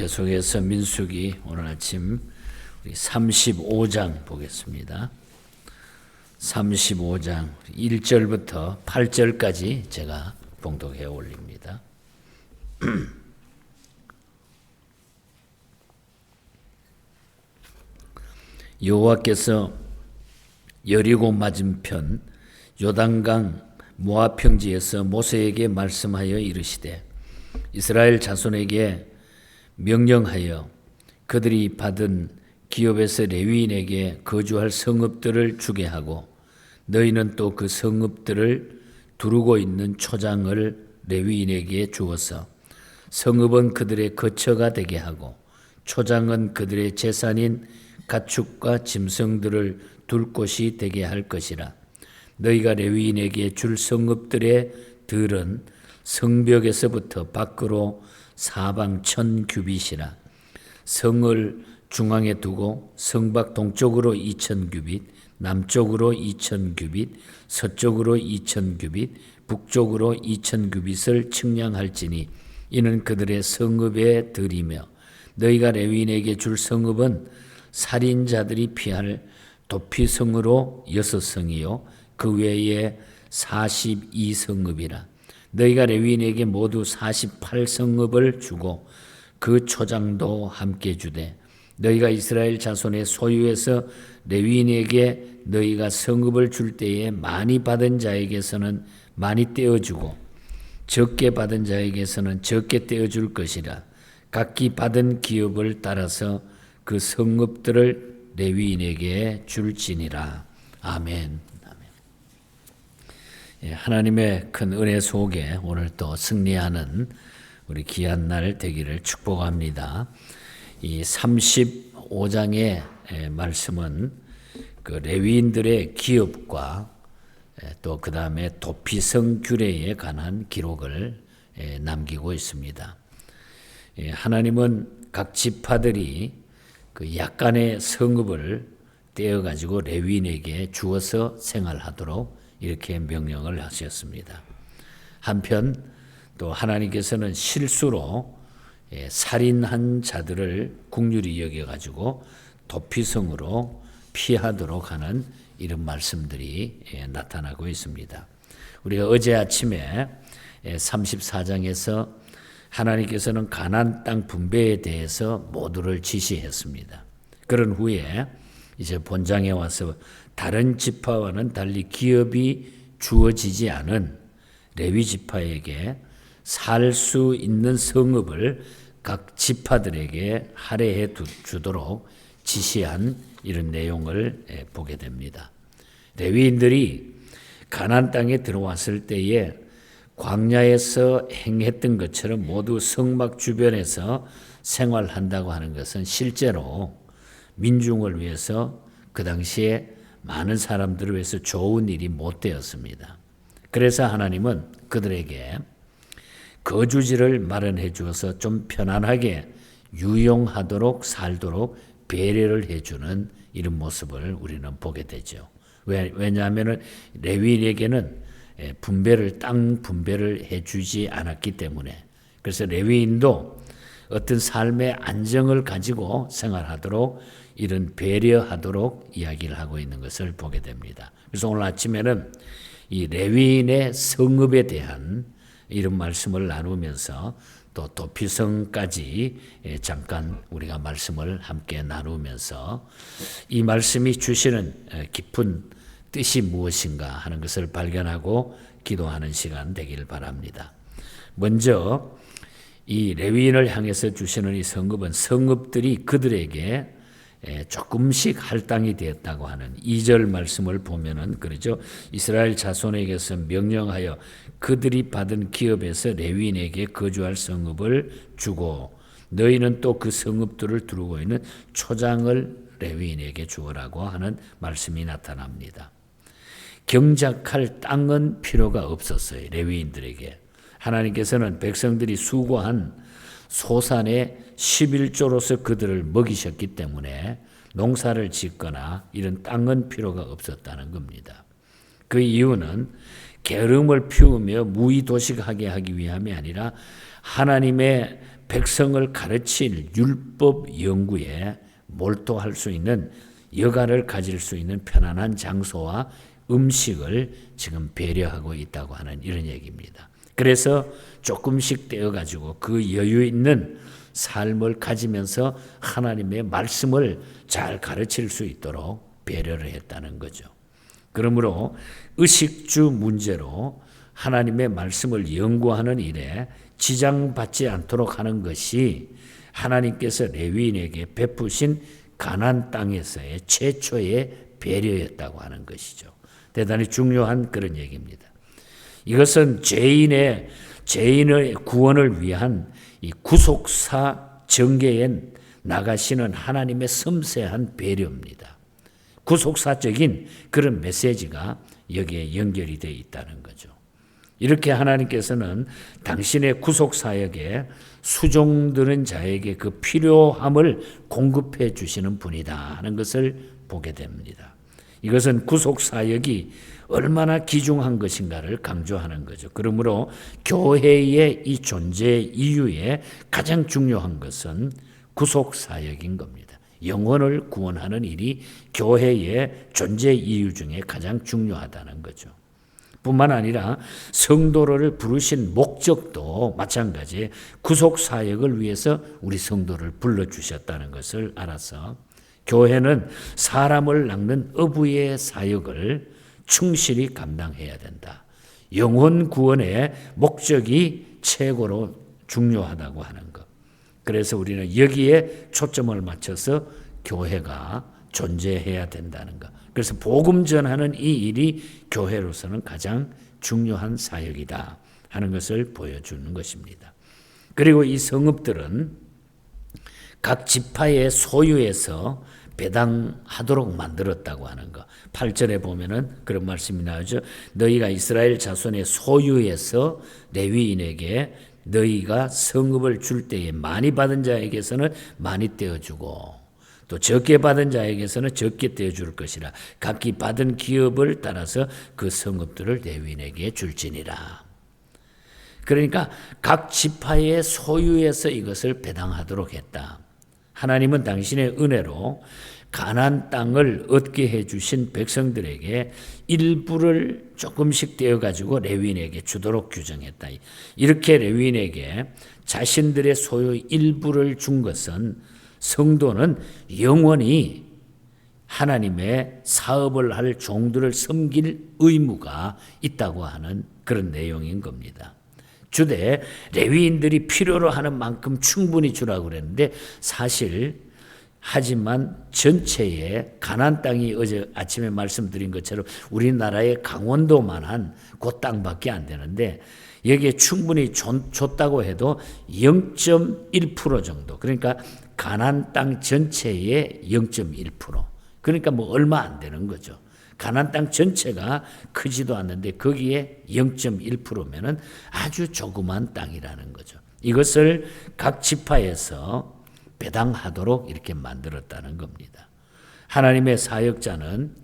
계속해서 민수기 오늘 아침 우리 35장 보겠습니다. 35장 1절부터 8절까지 제가 봉독해 올립니다. 여호와께서 여리고 맞은편 요단강 모압 평지에서 모세에게 말씀하여 이르시되 이스라엘 자손에게 명령하여 그들이 받은 기업에서 레위인에게 거주할 성읍들을 주게 하고 너희는 또 그 성읍들을 두르고 있는 초장을 레위인에게 주어서 성읍은 그들의 거처가 되게 하고 초장은 그들의 재산인 가축과 짐승들을 둘 곳이 되게 할 것이라. 너희가 레위인에게 줄 성읍들의 들은 성벽에서부터 밖으로 사방 천 규빗이라. 성을 중앙에 두고 성밖 동쪽으로 이천 규빗 남쪽으로 이천 규빗 서쪽으로 이천 규빗 북쪽으로 이천 규빗을 측량할지니 이는 그들의 성읍의 들이며 너희가 레위인에게 줄 성읍은 살인자들이 피할 도피성으로 여섯 성이요. 그 외에 42성읍이라 너희가 레위인에게 모두 48성읍을 주고 그 초장도 함께 주되 너희가 이스라엘 자손의 소유에서 레위인에게 너희가 성읍을 줄 때에 많이 받은 자에게서는 많이 떼어주고 적게 받은 자에게서는 적게 떼어줄 것이라 각기 받은 기업을 따라서 그 성읍들을 레위인에게 줄지니라 아멘. 예, 하나님의 큰 은혜 속에 오늘 또 승리하는 우리 귀한 날 되기를 축복합니다. 이 35장의 예, 말씀은 그 레위인들의 기업과 예, 또그 다음에 도피성 규례에 관한 기록을 남기고 있습니다. 하나님은 각 지파들이 그 약간의 성읍을 떼어 가지고 레위인에게 주어서 생활하도록 이렇게 명령을 하셨습니다. 한편 또 하나님께서는 실수로 예, 살인한 자들을 국률이 여겨 가지고 도피성으로 피하도록 하는 이런 말씀들이 예, 나타나고 있습니다. 우리가 어제 아침에 34장에서 예, 하나님께서는 가난 땅 분배에 대해서 모두를 지시했습니다. 그런 후에 이제 본장에 와서 다른 지파와는 달리 기업이 주어지지 않은 레위 지파에게 살 수 있는 성읍을 각 지파들에게 할애해 주도록 지시한 이런 내용을 보게 됩니다. 레위인들이 가난 땅에 들어왔을 때에 광야에서 행했던 것처럼 모두 성막 주변에서 생활한다고 하는 것은 실제로 민중을 위해서 그 당시에 많은 사람들을 위해서 좋은 일이 못 되었습니다. 그래서 하나님은 그들에게 거주지를 마련해 주어서 좀 편안하게 유용하도록 살도록 배려를 해주는 이런 모습을 우리는 보게 되죠. 왜, 왜냐하면 레위인에게는 분배를 땅 분배를 해주지 않았기 때문에 그래서 레위인도 어떤 삶의 안정을 가지고 생활하도록 이런 배려하도록 이야기를 하고 있는 것을 보게 됩니다. 그래서 오늘 아침에는 이 레위인의 성읍에 대한 이런 말씀을 나누면서 또 도피성까지 예, 잠깐 우리가 말씀을 함께 나누면서 이 말씀이 주시는 깊은 뜻이 무엇인가 하는 것을 발견하고 기도하는 시간 되기를 바랍니다. 먼저 이 레위인을 향해서 주시는 이 성읍은 성읍들이 그들에게 예, 조금씩 할당이 되었다고 하는 2절 말씀을 보면은 그러죠. 이스라엘 자손에게서 명령하여 그들이 받은 기업에서 레위인에게 거주할 성읍을 주고 너희는 또 그 성읍들을 두르고 있는 초장을 레위인에게 주어라고 하는 말씀이 나타납니다. 경작할 땅은 필요가 없었어요. 레위인들에게. 하나님께서는 백성들이 수고한 소산의 11조로서 그들을 먹이셨기 때문에 농사를 짓거나 이런 땅은 필요가 없었다는 겁니다. 그 이유는 게으름을 피우며 무의 도식하게 하기 위함이 아니라 하나님의 백성을 가르칠 율법 연구에 몰두할 수 있는 여가를 가질 수 있는 편안한 장소와 음식을 지금 배려하고 있다고 하는 이런 얘기입니다. 그래서 조금씩 떼어가지고 그 여유 있는 삶을 가지면서 하나님의 말씀을 잘 가르칠 수 있도록 배려를 했다는 거죠. 그러므로 의식주 문제로 하나님의 말씀을 연구하는 일에 지장받지 않도록 하는 것이 하나님께서 레위인에게 베푸신 가난 땅에서의 최초의 배려였다고 하는 것이죠. 대단히 중요한 그런 얘기입니다. 이것은 죄인의 죄인의 구원을 위한 이 구속사 정계에 나가시는 하나님의 섬세한 배려입니다. 구속사적인 그런 메시지가 여기에 연결이 되어 있다는 거죠. 이렇게 하나님께서는 당신의 구속 사역에 수종드는 자에게 그 필요함을 공급해 주시는 분이다 하는 것을 보게 됩니다. 이것은 구속 사역이 얼마나 귀중한 것인가를 강조하는 거죠. 그러므로 교회의 이 존재 이유에 가장 중요한 것은 구속 사역인 겁니다. 영혼을 구원하는 일이 교회의 존재 이유 중에 가장 중요하다는 거죠. 뿐만 아니라 성도를 부르신 목적도 마찬가지 구속 사역을 위해서 우리 성도를 불러 주셨다는 것을 알아서 교회는 사람을 낚는 어부의 사역을 충실히 감당해야 된다. 영혼 구원의 목적이 최고로 중요하다고 하는 것. 그래서 우리는 여기에 초점을 맞춰서 교회가 존재해야 된다는 것. 그래서 복음 전하는 이 일이 교회로서는 가장 중요한 사역이다 하는 것을 보여주는 것입니다. 그리고 이 성읍들은 각 지파의 소유에서 배당하도록 만들었다고 하는 것. 8절에 보면은 그런 말씀이 나오죠. 너희가 이스라엘 자손의 소유에서 레위인에게 너희가 성읍을 줄 때에 많이 받은 자에게서는 많이 떼어주고 또 적게 받은 자에게서는 적게 떼어줄 것이라 각기 받은 기업을 따라서 그 성읍들을 레위인에게 줄지니라. 그러니까 각 지파의 소유에서 이것을 배당하도록 했다. 하나님은 당신의 은혜로 가난 땅을 얻게 해 주신 백성들에게 일부를 조금씩 떼어 가지고 레위인에게 주도록 규정했다. 이렇게 레위인에게 자신들의 소유 일부를 준 것은 성도는 영원히 하나님의 사업을 할 종들을 섬길 의무가 있다고 하는 그런 내용인 겁니다. 주되 레위인들이 필요로 하는 만큼 충분히 주라고 그랬는데 사실 하지만 전체의 가난 땅이 어제 아침에 말씀드린 것처럼 우리나라의 강원도만한 그 땅밖에 안 되는데 여기에 충분히 줬다고 해도 0.1% 정도 그러니까 가난 땅 전체의 0.1%. 그러니까 뭐 얼마 안 되는 거죠. 가난 땅 전체가 크지도 않는데 거기에 0.1%면은 아주 조그만 땅이라는 거죠. 이것을 각 지파에서 배당하도록 이렇게 만들었다는 겁니다. 하나님의 사역자는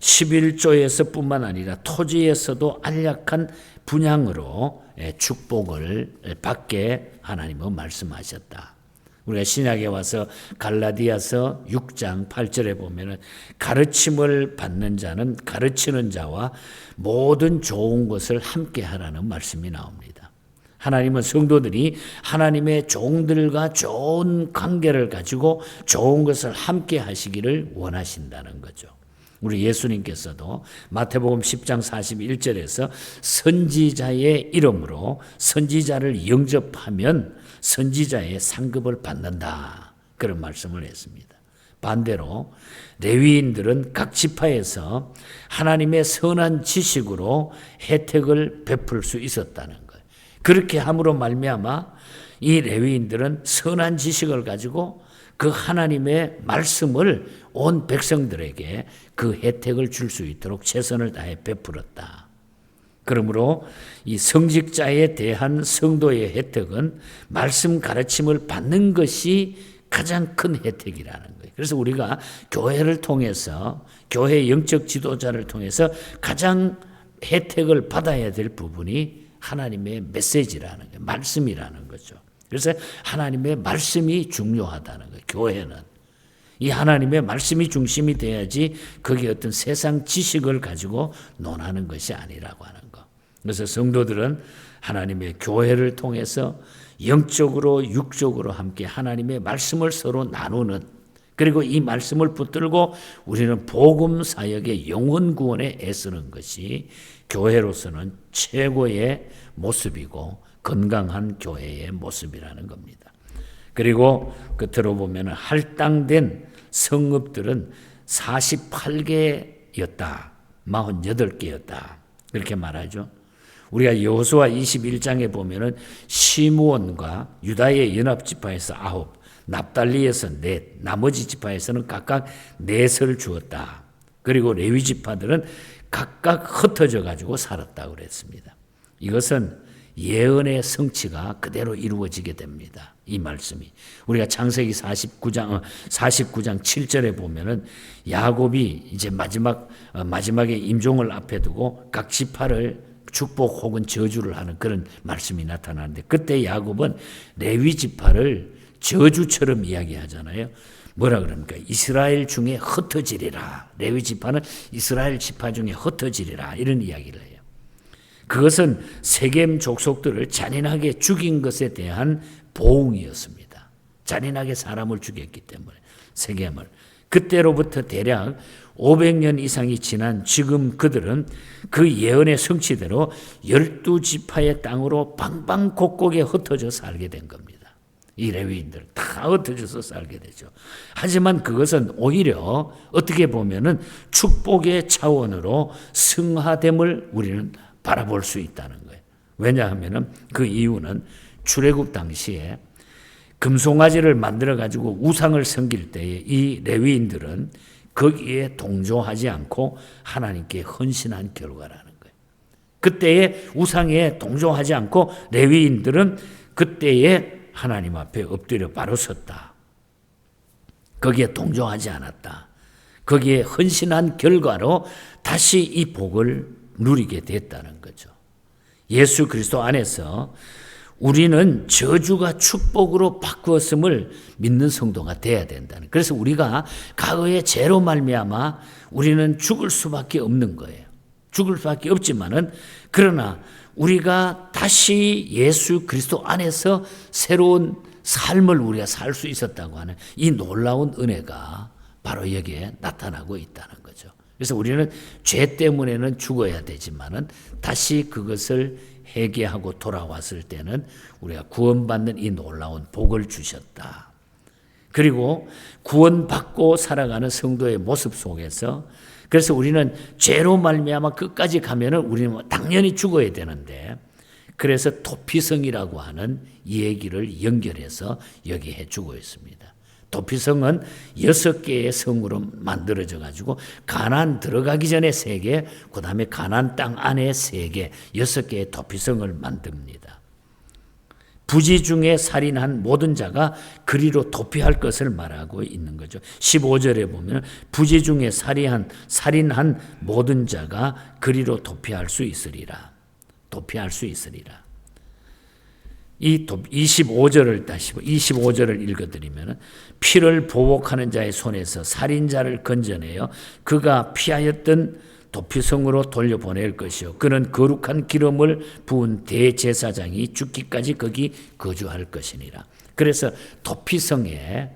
11조에서 뿐만 아니라 토지에서도 안락한 분양으로 축복을 받게 하나님은 말씀하셨다. 우리가 신약에 와서 갈라디아서 6장 8절에 보면은 가르침을 받는 자는 가르치는 자와 모든 좋은 것을 함께 하라는 말씀이 나옵니다. 하나님은 성도들이 하나님의 종들과 좋은 관계를 가지고 좋은 것을 함께 하시기를 원하신다는 거죠. 우리 예수님께서도 마태복음 10장 41절에서 선지자의 이름으로 선지자를 영접하면 선지자의 상급을 받는다. 그런 말씀을 했습니다. 반대로 레위인들은 각 지파에서 하나님의 선한 지식으로 혜택을 베풀 수 있었다는 거예요. 그렇게 함으로 말미암아 이 레위인들은 선한 지식을 가지고 그 하나님의 말씀을 온 백성들에게 그 혜택을 줄 수 있도록 최선을 다해 베풀었다. 그러므로 이 성직자에 대한 성도의 혜택은 말씀 가르침을 받는 것이 가장 큰 혜택이라는 거예요. 그래서 우리가 교회를 통해서 교회 영적 지도자를 통해서 가장 혜택을 받아야 될 부분이 하나님의 메시지라는 거예요. 말씀이라는 거죠. 그래서 하나님의 말씀이 중요하다는 거예요. 교회는. 이 하나님의 말씀이 중심이 돼야지 거기 어떤 세상 지식을 가지고 논하는 것이 아니라고 하는 거. 그래서 성도들은 하나님의 교회를 통해서 영적으로 육적으로 함께 하나님의 말씀을 서로 나누는 그리고 이 말씀을 붙들고 우리는 복음 사역의 영혼 구원에 애쓰는 것이 교회로서는 최고의 모습이고 건강한 교회의 모습이라는 겁니다. 그리고 끝으로 보면 할당된 성읍들은 48개였다. 48개였다. 그렇게 말하죠. 우리가 여호수아 21장에 보면은 시므온과 유다의 연합 지파에서 아홉, 납달리에서 넷, 나머지 지파에서는 각각 넷을 주었다. 그리고 레위 지파들은 각각 흩어져 가지고 살았다 그랬습니다. 이것은 예언의 성취가 그대로 이루어지게 됩니다. 이 말씀이 우리가 창세기 49장 49장 7절에 보면은 야곱이 이제 마지막 어, 마지막에 임종을 앞에 두고 각 지파를 축복 혹은 저주를 하는 그런 말씀이 나타나는데 그때 야곱은 레위 지파를 저주처럼 이야기하잖아요. 뭐라 그럽니까? 이스라엘 중에 흩어지리라. 레위 지파는 이스라엘 지파 중에 흩어지리라. 이런 이야기를 해요. 그것은 세겜 족속들을 잔인하게 죽인 것에 대한 보응이었습니다. 잔인하게 사람을 죽였기 때문에 세겜을 그때로부터 대략 500년 이상이 지난 지금 그들은 그 예언의 성취대로 열두 지파의 땅으로 방방곡곡에 흩어져 살게 된 겁니다. 이 레위인들 다 흩어져서 살게 되죠. 하지만 그것은 오히려 어떻게 보면은 축복의 차원으로 승화됨을 우리는 바라볼 수 있다는 거예요. 왜냐하면은 그 이유는 출애굽 당시에 금송아지를 만들어 가지고 우상을 섬길 때에 이 레위인들은 거기에 동조하지 않고 하나님께 헌신한 결과라는 거예요. 그때에 우상에 동조하지 않고 레위인들은 그때에 하나님 앞에 엎드려 바로 섰다. 거기에 동조하지 않았다. 거기에 헌신한 결과로 다시 이 복을 누리게 됐다는 거죠. 예수 그리스도 안에서 우리는 저주가 축복으로 바꾸었음을 믿는 성도가 돼야 된다는. 그래서 우리가 과거의 죄로 말미암아 우리는 죽을 수밖에 없는 거예요. 죽을 수밖에 없지만은 그러나 우리가 다시 예수 그리스도 안에서 새로운 삶을 우리가 살 수 있었다고 하는 이 놀라운 은혜가 바로 여기에 나타나고 있다는 거죠. 그래서 우리는 죄 때문에는 죽어야 되지만은 다시 그것을 회개하고 돌아왔을 때는 우리가 구원받는 이 놀라운 복을 주셨다. 그리고 구원받고 살아가는 성도의 모습 속에서 그래서 우리는 죄로 말미암아 끝까지 가면은 우리는 뭐 당연히 죽어야 되는데 그래서 도피성이라고 하는 얘기를 연결해서 여기 해주고 있습니다. 도피성은 여섯 개의 성으로 만들어져 가지고 가난 들어가기 전에 세 개, 그 다음에 가난 땅 안에 세 개, 여섯 개의 도피성을 만듭니다. 부지 중에 살인한 모든 자가 그리로 도피할 것을 말하고 있는 거죠. 15절에 보면 부지 중에 살인한 살인한 모든 자가 그리로 도피할 수 있으리라. 도피할 수 있으리라. 이 25절을 다시 25절을 읽어드리면 피를 보복하는 자의 손에서 살인자를 건져내어 그가 피하였던 도피성으로 돌려보낼 것이요 그는 거룩한 기름을 부은 대제사장이 죽기까지 거기 거주할 것이니라. 그래서 도피성에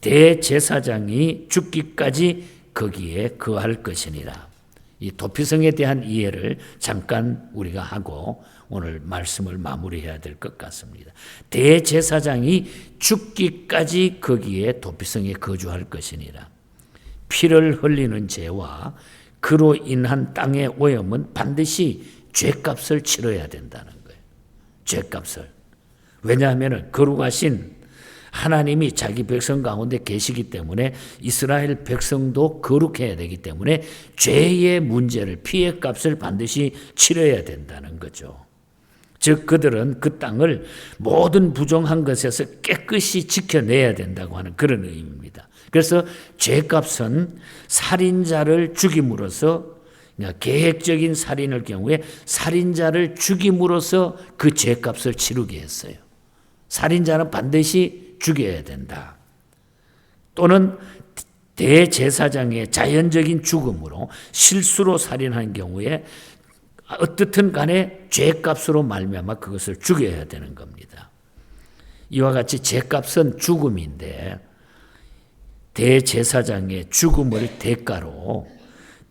대제사장이 죽기까지 거기에 거할 것이니라. 이 도피성에 대한 이해를 잠깐 우리가 하고 오늘 말씀을 마무리해야 될 것 같습니다. 대제사장이 죽기까지 거기에 도피성에 거주할 것이니라. 피를 흘리는 죄와 그로 인한 땅의 오염은 반드시 죄값을 치러야 된다는 거예요. 죄값을. 왜냐하면 거룩하신 하나님이 자기 백성 가운데 계시기 때문에 이스라엘 백성도 거룩해야 되기 때문에 죄의 문제를 피해 값을 반드시 치러야 된다는 거죠. 즉 그들은 그 땅을 모든 부정한 것에서 깨끗이 지켜내야 된다고 하는 그런 의미입니다. 그래서 죄값은 살인자를 죽임으로써 계획적인 살인을 경우에 살인자를 죽임으로써 그 죄값을 치르게 했어요. 살인자는 반드시 죽여야 된다. 또는 대제사장의 자연적인 죽음으로 실수로 살인한 경우에 어떻든 간에 죄값으로 말미암아 그것을 죽여야 되는 겁니다. 이와 같이 죄값은 죽음인데 대제사장의 죽음을 대가로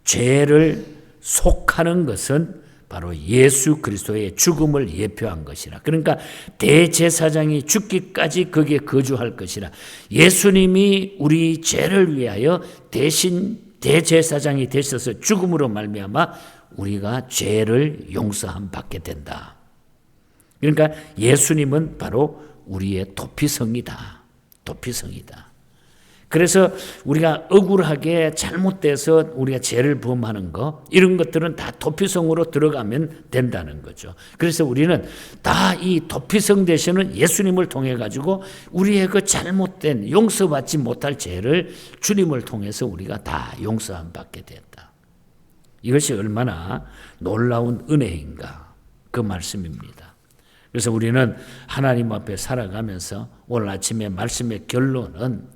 죄를 속하는 것은 바로 예수 그리스도의 죽음을 예표한 것이라. 그러니까 대제사장이 죽기까지 거기에 거주할 것이라. 예수님이 우리 죄를 위하여 대신 대제사장이 되셔서 죽음으로 말미암아 우리가 죄를 용서함 받게 된다. 그러니까 예수님은 바로 우리의 도피성이다. 도피성이다. 그래서 우리가 억울하게 잘못돼서 우리가 죄를 범하는 거 이런 것들은 다 도피성으로 들어가면 된다는 거죠. 그래서 우리는 다 이 도피성 되시는 예수님을 통해 가지고 우리의 그 잘못된 용서받지 못할 죄를 주님을 통해서 우리가 다 용서함 받게 됐다. 이것이 얼마나 놀라운 은혜인가 그 말씀입니다. 그래서 우리는 하나님 앞에 살아가면서 오늘 아침에 말씀의 결론은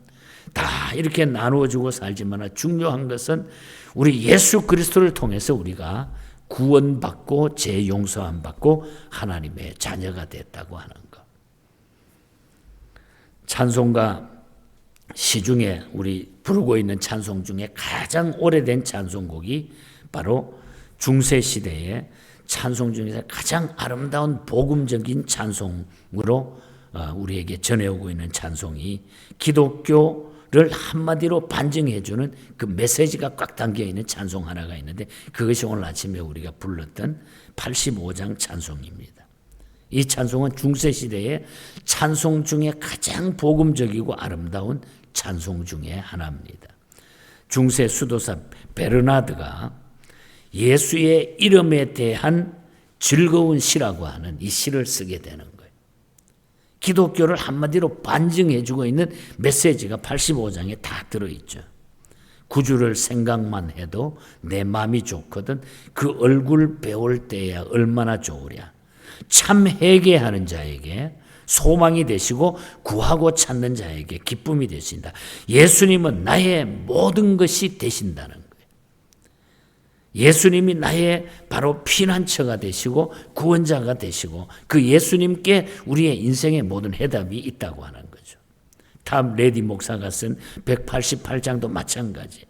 다 이렇게 나누어주고 살지만 중요한 것은 우리 예수 그리스도를 통해서 우리가 구원받고 재용서함 받고 하나님의 자녀가 됐다고 하는 것. 찬송가 시중에 우리 부르고 있는 찬송 중에 가장 오래된 찬송곡이 바로 중세 시대의 찬송 중에서 가장 아름다운 복음적인 찬송으로 어, 우리에게 전해오고 있는 찬송이 기독교를 한마디로 반증해주는 그 메시지가 꽉 담겨 있는 찬송 하나가 있는데 그것이 오늘 아침에 우리가 불렀던 85장 찬송입니다. 이 찬송은 중세 시대의 찬송 중에 가장 복음적이고 아름다운 찬송 중에 하나입니다. 중세 수도사 베르나드가 예수의 이름에 대한 즐거운 시라고 하는 이 시를 쓰게 되는 거예요. 기독교를 한마디로 반증해주고 있는 메시지가 85장에 다 들어있죠. 구주를 생각만 해도 내 마음이 좋거든 그 얼굴 배울 때야 얼마나 좋으랴. 참 회개하는 자에게 소망이 되시고 구하고 찾는 자에게 기쁨이 되신다. 예수님은 나의 모든 것이 되신다는 거 예수님이 나의 바로 피난처가 되시고 구원자가 되시고 그 예수님께 우리의 인생의 모든 해답이 있다고 하는 거죠. 탐 레디 목사가 쓴 188장도 마찬가지.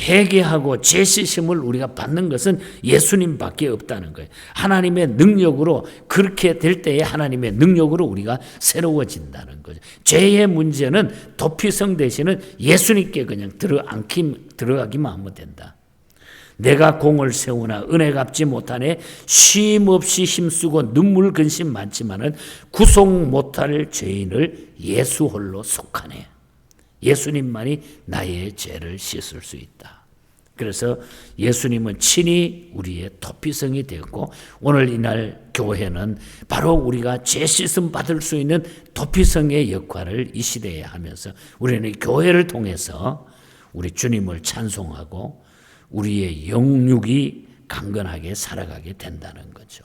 회개하고 죄시심을 우리가 받는 것은 예수님밖에 없다는 거예요. 하나님의 능력으로 그렇게 될 때에 하나님의 능력으로 우리가 새로워진다는 거죠. 죄의 문제는 도피성 대신은 예수님께 그냥 들어앉기 들어가기만 하면 된다. 내가 공을 세우나 은혜 갚지 못하네 쉼 없이 힘쓰고 눈물 근심 많지만은 구속 못할 죄인을 예수 홀로 속하네. 예수님만이 나의 죄를 씻을 수 있다. 그래서 예수님은 친히 우리의 토피성이 되었고 오늘 이날 교회는 바로 우리가 죄 씻음 받을 수 있는 토피성의 역할을 이 시대에 하면서 우리는 교회를 통해서 우리 주님을 찬송하고 우리의 영육이 강건하게 살아가게 된다는 거죠.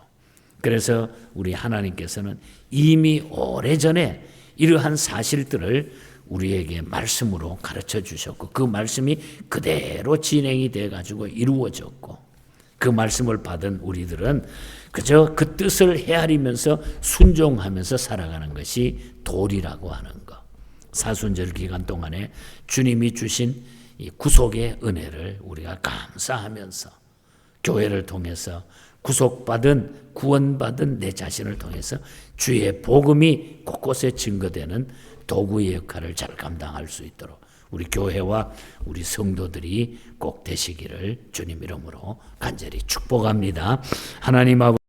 그래서 우리 하나님께서는 이미 오래전에 이러한 사실들을 우리에게 말씀으로 가르쳐 주셨고 그 말씀이 그대로 진행이 돼 가지고 이루어졌고 그 말씀을 받은 우리들은 그저 그 뜻을 헤아리면서 순종하면서 살아가는 것이 도리라고 하는 것. 사순절 기간 동안에 주님이 주신 이 구속의 은혜를 우리가 감사하면서 교회를 통해서 구속받은 구원받은 내 자신을 통해서 주의 복음이 곳곳에 증거되는 도구의 역할을 잘 감당할 수 있도록 우리 교회와 우리 성도들이 꼭 되시기를 주님 이름으로 간절히 축복합니다. 하나님 아버지